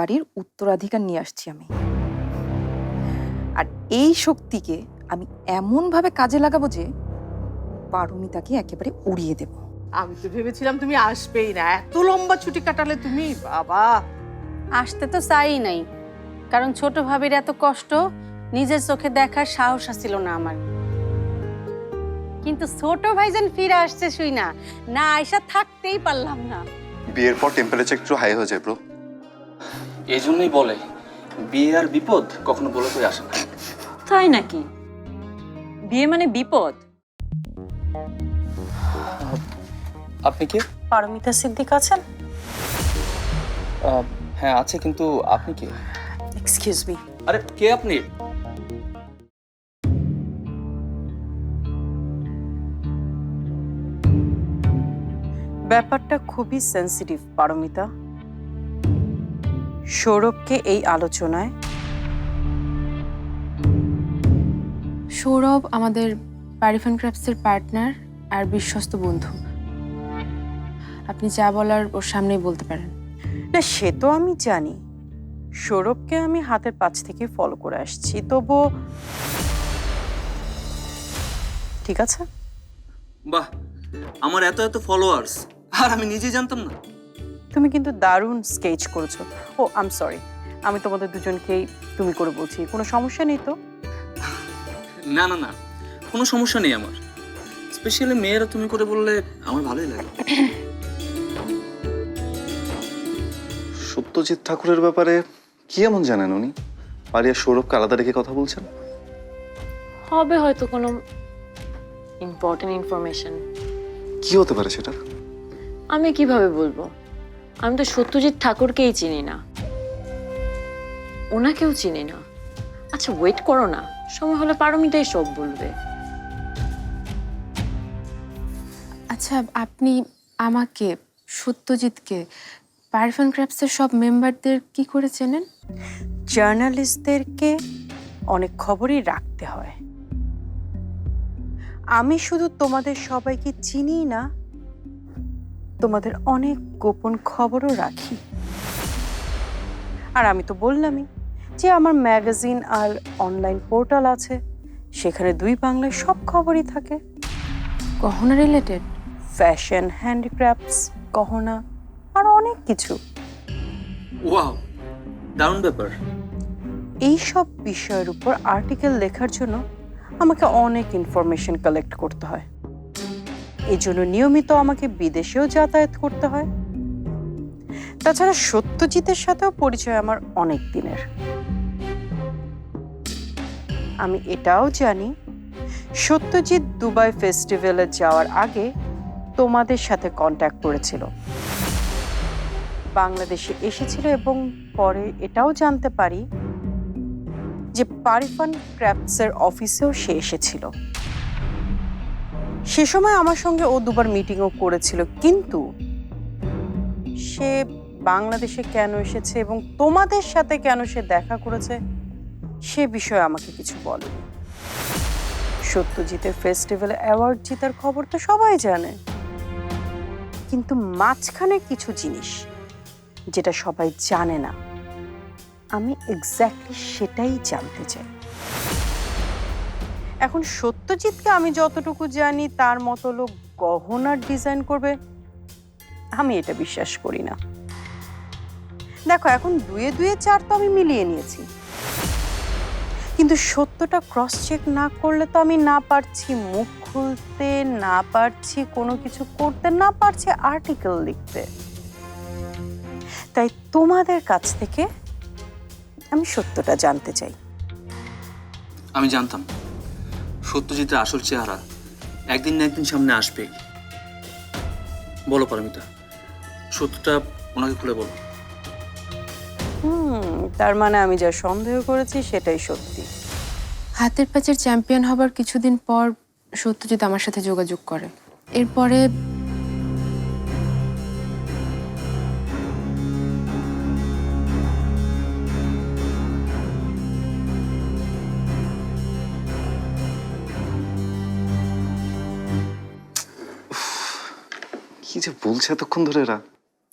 বাড়ির উত্তরাধিকার নিয়ে আসছি আমি। আর এই শক্তিকে আমি এমনভাবে কাজে লাগাবো যে পারমিতাকে একেবারে উড়িয়ে দেব। আমি তো ভেবেছিলাম তুমি আসবেই না। এত লম্বা ছুটি কাটালে তুমি বাবা। আসতে তো চাই নাই। কারণ ছোট ভাবির এত কষ্ট নিজের চোখে দেখার সাহস ছিল না আমার। কিন্তু ছোট ভাইজান ফিরে আসছে শুই না। না আয়সা থাকতেই পারলাম না। বিয়ের পর টেম্পারেচার একটু হাই হয়ে যায় ব্রো এই জন্যই বলে বিয়ে আর বিপদ কখনো বলে করে আসে না। তাই নাকি? বিয়ে মানে বিপদ? আপনি কে? পারমিতা সিদ্দিক আছেন? আহ, হ্যাঁ আছে কিন্তু আপনি কে? এক্সকিউজ মি আরে কে আপনি? ব্যাপারটা খুবই সেনসিটিভ পারমিতা। সৌরভকে এই আলোচনায় সৌরভ আমাদের প্যারিফান ক্রাফটসের পার্টনার আর বিশ্বস্ত বন্ধু। আপনি যা বলার ওর সামনেই বলতে পারেন। না সে তো আমি জানি। সৌরভকে আমি হাতের পাঁচ থেকে ফলো করে আসছি। তবু ঠিক আছে? বাহ আমার এত এত ফলোয়ার্স আর আমি নিজেই জানতাম না। তুমি কিন্তু দারুণ স্কেচ করেছ। ও আম সরি আমি তোমাদের দুজনকেই তুমি করে বলছি কোনো সমস্যা নেই তো? না না না কোনো সমস্যা নেই আমার। স্পেশালি মেয়েরা তুমি করে বললে আমার ভালোই লাগে। সত্যজিৎ ঠাকুরের ব্যাপারে কি এমন জানেন উনি? আরিয়া সৌরভকে আলাদা রেখে কথা বলছেন? হবে হয়তো কোনো ইম্পর্টেন্ট ইনফরমেশন কি হতে পারে সেটা? আমি কীভাবে বলব? আমি তো সত্যজিৎ ঠাকুরকেই চিনি না। ওনাকেও চিনি না। আচ্ছা ওয়েট করো না। সময় হলে পারমিতাই সব বলবে। আচ্ছা আপনি আমাকে সত্যজিৎকে প্যারিফান ক্রাফটসের সব মেম্বারদের কি করে চেনেন? জার্নালিস্টদেরকে অনেক খবরই রাখতে হয়। আমি শুধু তোমাদের সবাইকে চিনি না তোমাদের অনেক গোপন খবরও রাখি। আর আমি তো বললামই যে আমার ম্যাগাজিন আর অনলাইন পোর্টাল আছে সেখানে দুই বাংলায় সব খবরই থাকে। গহনা রিলেটেড ফ্যাশন হ্যান্ডিক্রাফটস গহনা আর অনেক কিছু। ওয়াও দারুণ ব্যাপার। এই সব বিষয়ের উপর আর্টিকেল লেখার জন্য আমাকে অনেক ইনফরমেশন কালেক্ট করতে হয়। এই জন্য নিয়মিত আমাকে বিদেশেও যাতায়াত করতে হয়। তাছাড়া সত্যজিতের সাথেও পরিচয় আমার অনেক দিনের। আমি এটাও জানি, সত্যজিৎ দুবাই ফেস্টিভ্যালে যাওয়ার আগে তোমাদের সাথে কন্ট্যাক্ট করেছিল। বাংলাদেশে এসেছিল এবং পরে এটাও জানতে পারি যে পারিফান ক্র্যাফটসের অফিসেও সে এসেছিল। সে সময় আমার সঙ্গে ও দুবার মিটিংও করেছিল, কিন্তু সে বাংলাদেশে কেন এসেছে এবং তোমাদের সাথে কেন সে দেখা করেছে, সে বিষয়ে আমাকে কিছু বলে। সত্যজিতের ফেস্টিভ্যাল অ্যাওয়ার্ড জেতার খবর তো সবাই জানে। কিন্তু মাঝখানে কিছু জিনিস যেটা সবাই জানে না, আমি এক্স্যাক্টলি সেটাই জানতে চাই। এখন সত্যজিৎকে আমি যতটুকু জানি, তার মতো লোক গহনার ডিজাইন করবে, আমি এটা বিশ্বাস করি না। দেখো, এখন দুয়ে দুয়ে চার তো আমি মিলিয়ে নিয়েছি। কিন্তু সত্যটা ক্রস চেক না করলে তো আমি না পারছি মুখ খুলতে, না পারছি কোনো কিছু করতে, না পারছি আর্টিকেল লিখতে। তাই তোমাদের কাছ থেকে আমি সত্যটা জানতে চাই। আমি জানতাম। সত্যজিতের আসল চেহারা একদিন না একদিন সামনে আসবে বলো পারমিতা সত্যটা ওনাকে খুলে বলো। হুম তার মানে আমি যা সন্দেহ করেছি সেটাই সত্যি। হাতের প্যাচের চ্যাম্পিয়ন হবার কিছুদিন পর সত্যজিৎ আমার সাথে যোগাযোগ করে। এরপরে কি যে বলছে এতক্ষণ ধরে এরা?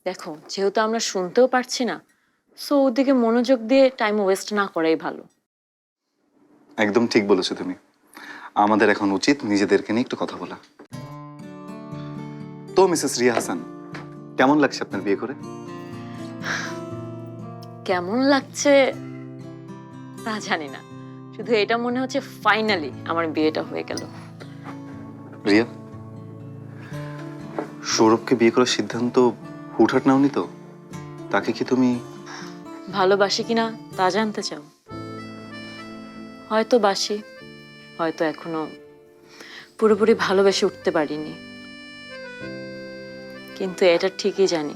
দেখো যেহেতু আমরা শুনতেও পারছি না সো ওদিকে মনোযোগ দিয়ে টাইম ওয়েস্ট না করাই ভালো। একদম ঠিক বলেছ তুমি। আমাদের এখন উচিত নিজেদেরকে নিয়ে একটু কথা বলা। তো মিসেস রিয়া হাসান কেমন লাগছে আপনার বিয়ে করে? কেমন লাগছে তা জানি না। শুধু এটা মনে হচ্ছে ফাইনালি আমার বিয়েটা হয়ে গেল। রিয়া? সৌরভকে বিয়ে করার সিদ্ধান্ত হুটহাট নাওনি তো? তাকে কি তুমি ভালোবাসি কিনা তা জানতে চাও? হয়তো বাসি হয়তো এখনও পুরোপুরি ভালোবেসে উঠতে পারিনি। কিন্তু এটা ঠিকই জানি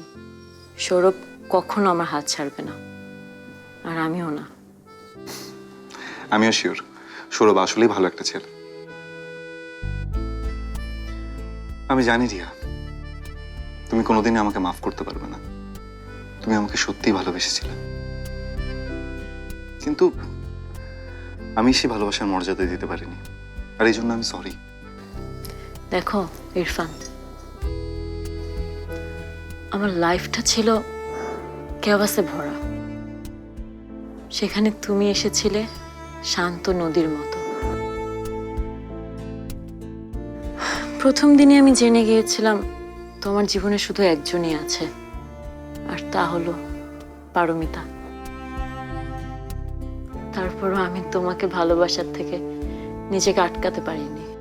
সৌরভ কখনো আমার হাত ছাড়বে না আর আমিও না। আমিও শিওর সৌরভ আসলেই ভালো একটা ছেলে। আমি জানি রিয়া তুমি কোনোদিনই আমাকে মাফ করতে পারবে না। তুমি আমাকে সত্যিই ভালোবেসেছিলে। কিন্তু আমি সেই ভালোবাসার মর্যাদা দিতে পারিনি। আর এই জন্য আমি সরি দেখো, ইরফান। আমার লাইফটা ছিল কেওয়াসে ভরা। সেখানে তুমি এসেছিলে শান্ত নদীর মতো। প্রথম দিনে আমি জেনে গিয়েছিলাম তোমার জীবনে শুধু একজনই আছে। আর তা হলো পারমিতা। তারপরও আমি তোমাকে ভালোবাসার থেকে নিজেকে আটকাতে পারিনি।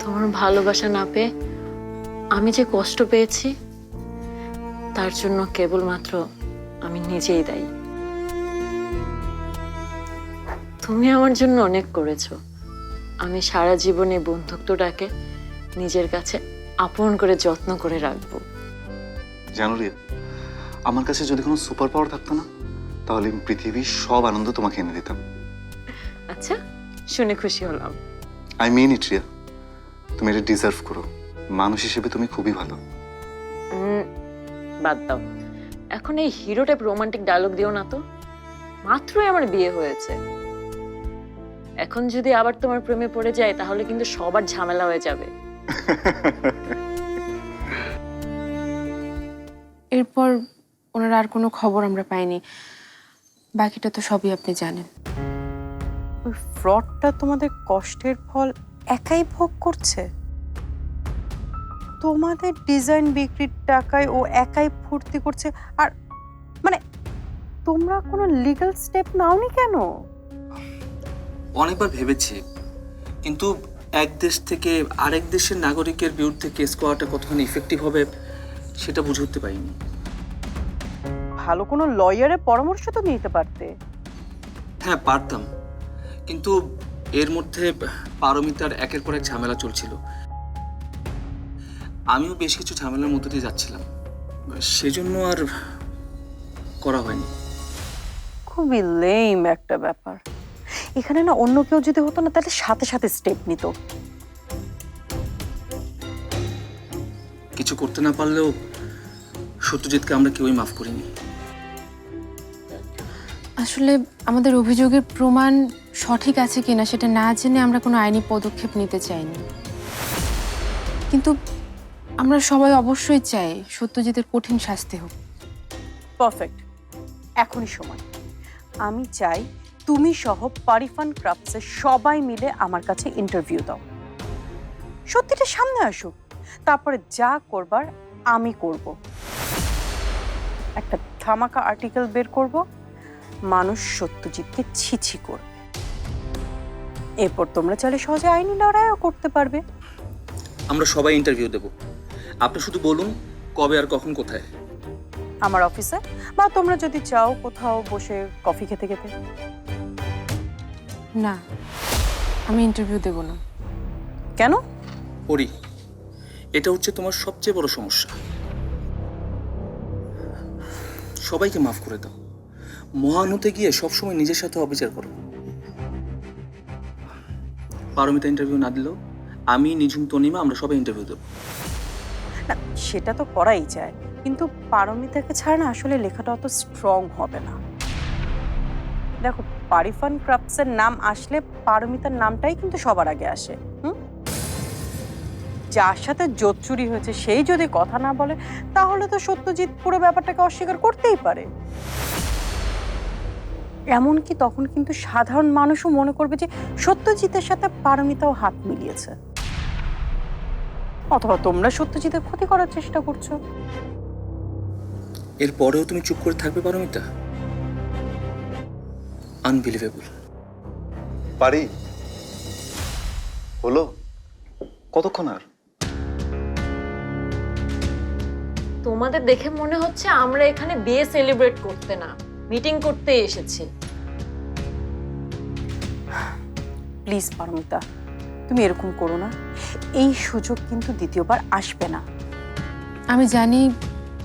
তোমার ভালোবাসা না পেয়ে আমি যে কষ্ট পেয়েছি, তার জন্য কেবলমাত্র আমি নিজেই দায়ী। তুমি আমার জন্য অনেক করেছ। আমি সারা জীবনে বন্ধুত্বটাকে নিজের কাছে আপন করে যত্ন করে রাখব। জানো রিয়া আমার কাছে যদি কোনো সুপার পাওয়ার থাকতো না তাহলে আমি পৃথিবীর সব আনন্দ তোমাকে এনে দিতাম। আচ্ছা শুনে খুশি হলাম। I mean it Riya. তুমি এটা ডিজার্ভ করো। মানুষ হিসেবে তুমি খুবই ভালো। বাদ দাও। এখন এই হিরো টাইপ রোমান্টিক ডায়লগ দিও না তো। মাত্রই আমার বিয়ে হয়েছে। এখন যদি আবার তোমার প্রেমে পড়ে যায় তাহলে কিন্তু সবার ঝামেলা হয়ে যাবে। এরপর ওনার আর কোনো খবর আমরা পাইনি। বাকিটা তো সবই আপনি জানেন। ওই ফ্রডটা তোমাদের কষ্টের ফল একাই ভোগ করছে? তোমাদের ডিজাইন বিক্রির টাকায় ও একাই ফুর্তি করছে আর মানে তোমরা কোনো লিগ্যাল স্টেপ নাওনি কেন? অনেকবার ভেবেছি কিন্তু এক দেশ থেকে আরেক দেশের নাগরিকের বিরুদ্ধে কেস করাটা কতখানি ইফেক্টিভ হবে সেটা বুঝে উঠতে পারিনি। ভালো কোনো লয়ারের পরামর্শ তো নিতে পারতে। হ্যাঁ পারতাম। কিন্তু এর মধ্যে পারমিতার একের পর এক ঝামেলা চলছিল। আমিও বেশ কিছু ঝামেলার মধ্যে দিয়ে যাচ্ছিলাম। সেজন্য আর করা হয়নি। খুবই লেম একটা ব্যাপার। এখানে না অন্য কেউ যদি হতো না তাহলে সাথে সাথে স্টেপ নিত। কিছু করতে না পারলেও সত্যজিৎকে আমরা কেউই মাফ করিনি। আসলে আমাদের অভিযোগের প্রমাণ সঠিক আছে কিনা সেটা না জেনে আমরা কোনো আইনি পদক্ষেপ নিতে চাইনি। কিন্তু আমরা সবাই অবশ্যই চাই সত্যজিতের কঠিন শাস্তি হোক। পারফেক্ট এখনই সময়। আমি চাই তুমি সহ পারিফান ক্রাফটসের সবাই মিলে আমার কাছে ইন্টারভিউ দাও। সত্যিটা সামনে আসুক তারপরে যা করবার আমি করব। একটা ধামাকা আর্টিকেল বের করব। মানুষ সত্যজিৎকে ছিছি করবে। এরপর তোমরা চাইলে সহজে আইনি লড়াইও করতে পারবে। আমরা সবাই ইন্টারভিউ দেব। আপনি শুধু বলুন কবে আর কখন কোথায়। আমার অফিসে বা তোমরা যদি চাও কোথাও বসে কফি খেতে খেতে। না আমি ইন্টারভিউ দেব না। কেন? পড়ি এটা হচ্ছে তোমার সবচেয়ে বড় সমস্যা। সবাইকে মাফ করে দাও। মহান হতে গিয়ে সবসময় নিজের সাথে অবিচার করো। পারমিতা ইন্টারভিউ না দিলেও আমি নিঝুম তনিমা আমরা সবাই ইন্টারভিউ দেবো। না সেটা তো করাই যায়। কিন্তু পারমিতাকে ছাড়া না আসলে লেখাটা অত স্ট্রং হবে না। দেখো পারিফান ক্রাফটসের নাম আসলে পারমিতার নামটাই কিন্তু সবার আগে আসে যার সাথে জোত চুরি হয়েছে সেই যদি কথা না বলে, তাহলে তো সত্যজিৎ পুরো ব্যাপারটাকে অস্বীকার করতেই পারে। এমনকি তখন কিন্তু সাধারণ মানুষও মনে করবে যে সত্যজিতের সাথে পারমিতাও হাত মিলিয়েছে। অথবা তোমরা সত্যজিতের ক্ষতি করার চেষ্টা করছ। এরপরেও তুমি চুপ করে থাকবে পারমিতা? আনবিলিভেবল পারি? হলো? কতক্ষণ আর? তোমাদের দেখে মনে হচ্ছে আমরা এখানে বিয়ে সেলিব্রেট করতে না মিটিং করতে এসেছি। প্লিজ পারমিতা তুমি এরকম করো না। এই সুযোগ কিন্তু দ্বিতীয়বার আসবে না। আমি জানি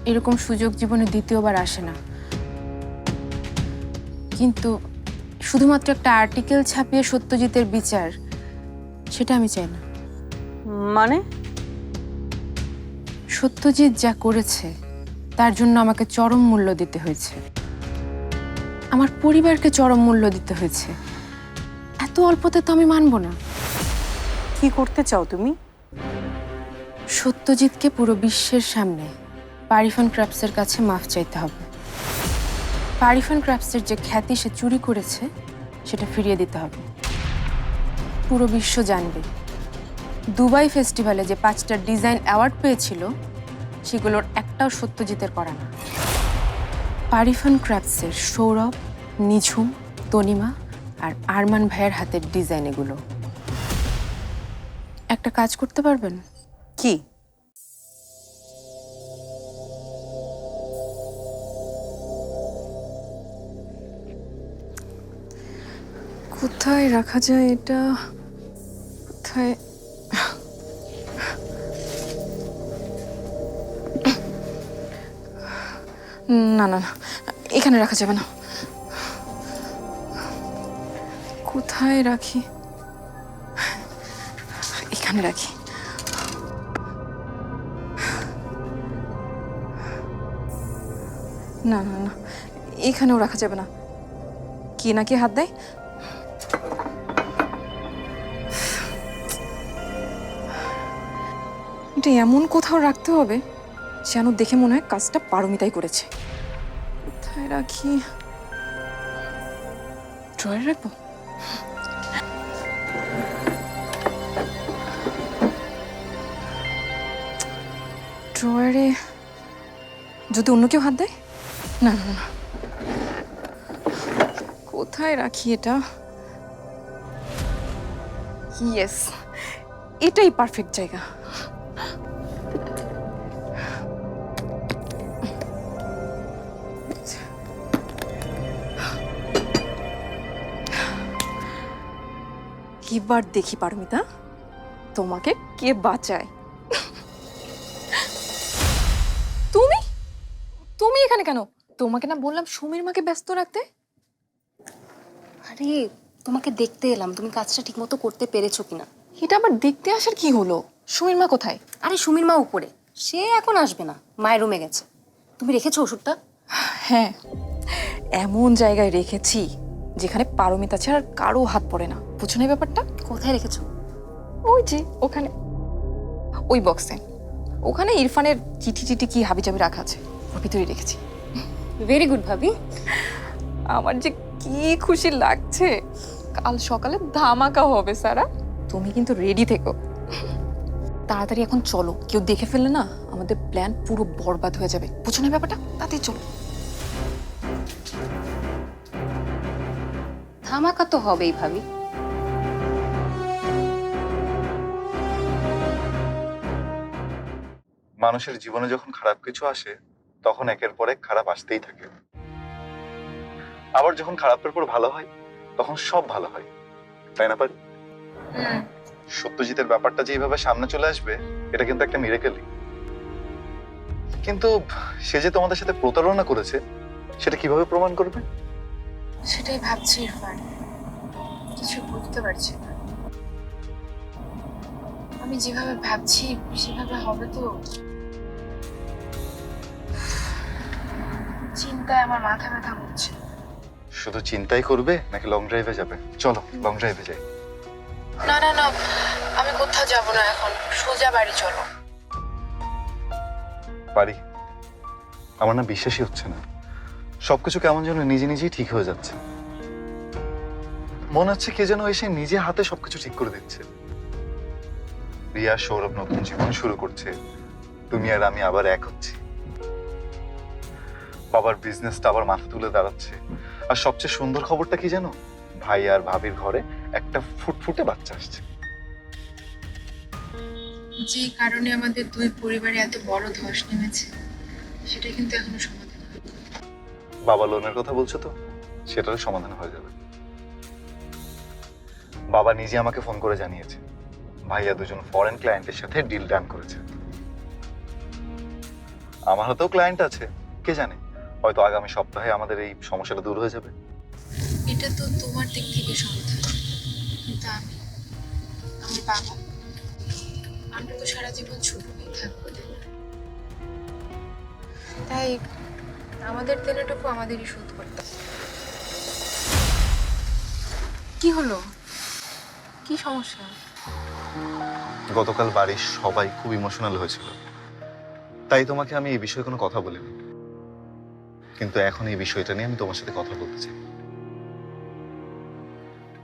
এরকম সুযোগ জীবনে দ্বিতীয়বার আসে না। কিন্তু শুধুমাত্র একটা আর্টিকেল ছাপিয়ে সত্যজিতের বিচার সেটা আমি চাই না। মানে? সত্যজিৎ যা করেছে তার জন্য আমাকে চরম মূল্য দিতে হয়েছে। আমার পরিবারকে চরম মূল্য দিতে হয়েছে। এত অল্পতে তো আমি মানব না। কি করতে চাও তুমি? সত্যজিৎকে পুরো বিশ্বের সামনে পারিফান ক্রাফটসের কাছে মাফ চাইতে হবে। পারিফান ক্রাফটসের যে খ্যাতি সে চুরি করেছে, সেটা ফিরিয়ে দিতে হবে। পুরো বিশ্ব জানবে। দুবাই ফেস্টিভ্যালে যে পাঁচটা ডিজাইন অ্যাওয়ার্ড পেয়েছিল, সেগুলোর একটাও সত্যজিতের করা না। পারিফান ক্রাফটসের সৌরভ, নিঝুম, তনিমা আর আরমান ভাইয়ের হাতের ডিজাইন এগুলো। একটা কাজ করতে পারবেন? কি? কোথায় রাখা যায় এটা? কোথায়? না না না। এখানে রাখা যাবে না। কোথায় রাখি? এখানে রাখি। না না না। এখানেও রাখা যাবে না। কি নাকি হাত দেয়? এটা এমন কোথাও রাখতে হবে যেন দেখে মনে হয় কাজটা পারমিতাই করেছে। কোথায় রাখি? ড্রয়ার রাখব? ড্রয়ারে যদি অন্য কেউ হাত দেয়? না না না। কোথায় রাখি এটা? ইয়েস এটাই পারফেক্ট জায়গা। এবার দেখি পারমিতা। তোমাকে কে বাঁচায়? তুমি? তুমি এখানে কেন? তোমাকে না বললাম সুমির মাকে ব্যস্ত রাখতে? আরে তোমাকে দেখতে এলাম। তুমি কাজটা ঠিকমতো করতে পেরেছ কিনা? এটা আবার দেখতে আসার কি হলো? সুমির মা কোথায়? আরে সুমির মা উপরে। সে এখন আসবে না। মায়ের রুমে গেছে। তুমি রেখেছো ওষুধটা? হ্যাঁ এমন জায়গায় রেখেছি। যেখানে পারমিতা ছাড়া আর কারও হাত পড়ে না। বুঝো না ব্যাপারটা? কোথায় রেখেছো? ওই যে ওখানে। ওই বক্সে ওখানে ইরফানের চিঠি চিঠি কি হাবিজাবি রাখা আছে ওর ভিতরে রেখেছি। ভেরি গুড ভাবি। আমার যে কি খুশি লাগছে। কাল সকালে ধামাকা হবে সারা। তুমি কিন্তু রেডি থেকো। তাড়াতাড়ি এখন চলো। কেউ দেখে ফেললে না আমাদের প্ল্যান পুরো বরবাদ হয়ে যাবে। বুঝো না ব্যাপারটা? তাতে চলো। ধামাকা তো হবেই ভাবি। মানুষের জীবনে যখন খারাপ কিছু আসে তখন একের পর এক খারাপ আসতেই থাকে। আবার যখন খারাপের পর ভালো হয় তখন সব ভালো হয়। তাই না পারি? সত্যজিতের ব্যাপারটা যেভাবে সামনে চলে আসবে এটা কিন্তু একটা মিরেকেলই কিন্তু সে যে তোমাদের সাথে প্রতারণা করেছে সেটা কীভাবে প্রমাণ করবে? সেটাই ভাবছি ইরফান কিছু বুঝতে পারছি না। আমি যেভাবে ভাবছি সেভাবে হবে তো। চিন্তায় আমার মাথা ব্যথা হচ্ছে শুধু চিন্তাই করবে নাকি লং ড্রাইভে যাবে? চলো লং ড্রাইভে যাই। না না না আমি কোথাও যাব না এখন। সোজা বাড়ি চলো। বাড়ি? আমার না বিশ্বাসই হচ্ছে না। সবকিছু কেমন যেন নিজে নিজেই ঠিক হয়ে যাচ্ছে। মনে হচ্ছে কে যেন এসে নিজে হাতে সবকিছু ঠিক করে দিচ্ছে। রিয়া, সৌরভ নতুন জীবন শুরু করছে। তুমি আর আমি আবার এক হচ্ছি। বাবার বিজনেসটা আবার মাথা তুলে দাঁড়াচ্ছে। আর সবচেয়ে সুন্দর খবরটা কি জানো? ভাই আর ভাবির ঘরে একটা ফুটফুটে বাচ্চা আসছে। যে কারণে আমাদের দুই পরিবারে এত বড় ধস নেমেছে, সেটা কিন্তু এখনও সমাধান। বাবা লোনের কথা বলছো তো? সেটারও সমাধান হয়ে যাবে। বাবা নিজে আমাকে ফোন করে জানিয়েছে, ভাইয়া দুজন ফরেন ক্লায়েন্টের সাথে ডিল ডান করেছে। আমার হাতেও ক্লায়েন্ট আছে, কে জানে? হয়তো আগামী সপ্তাহে আমাদের এই সমস্যাটা দূর হয়ে যাবে। এটা তো তোমার দিক থেকে সমাধান। আমি আমার তো সারা জীবন ছোট থাকব তাই আমাদের দেনাটুকু আমাদেরই শোধ করতে কি হলো? কি সমস্যা? গতকাল বাড়ির সবাই খুব ইমোশনাল হয়েছিল। তাই তোমাকে আমি এই বিষয়ে কোনো কথা বলিনি। কিন্তু এখন এই বিষয়টা নিয়ে আমি তোমার সাথে কথা বলতে চাই।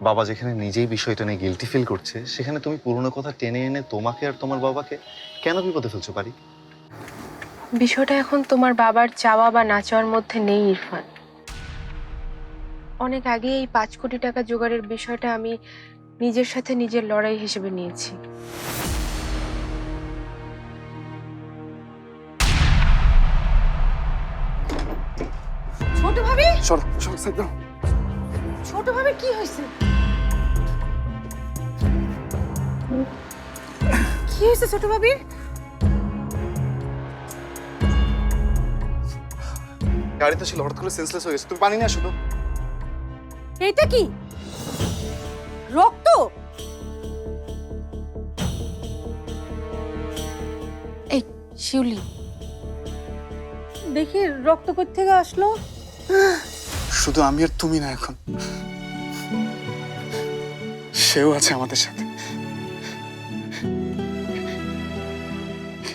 বাবা যেখানে নিজেই বিষয়টা নিয়ে গিলটি ফিল করছে, সেখানে তুমি পুরনো কথা টেনে এনে তোমাকে আর তোমার বাবাকে কেন বিপদে ফেলছো পারি বিষয়টা এখন তোমার বাবার চাওয়া বা না চাওয়ার মধ্যে নেই ইরফান। অনেক আগে এই পাঁচ কোটি টাকা জোগাড়ের বিষয়টা আমি নিজের সাথে নিজের লড়াই হিসেবে নিয়েছি। ছোট ভাবি? সরো সরো সাইড দাও। ছোট ভাবি কি হয়েছে? কি হয়েছে ছোট ভাবির? গাড়িতে ছিল হঠাৎ করে সেন্সলেস হয়ে গেছে। তুমি পানি নিয়ে আসো তো। এটা কি? রক্ত? এই শিউলি। দেখি রক্ত থেকে আসলো? শুধু আমি আর তুমি না এখন। সেও আছে আমাদের সাথে।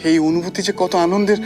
এই অনুভূতি যে কত আনন্দের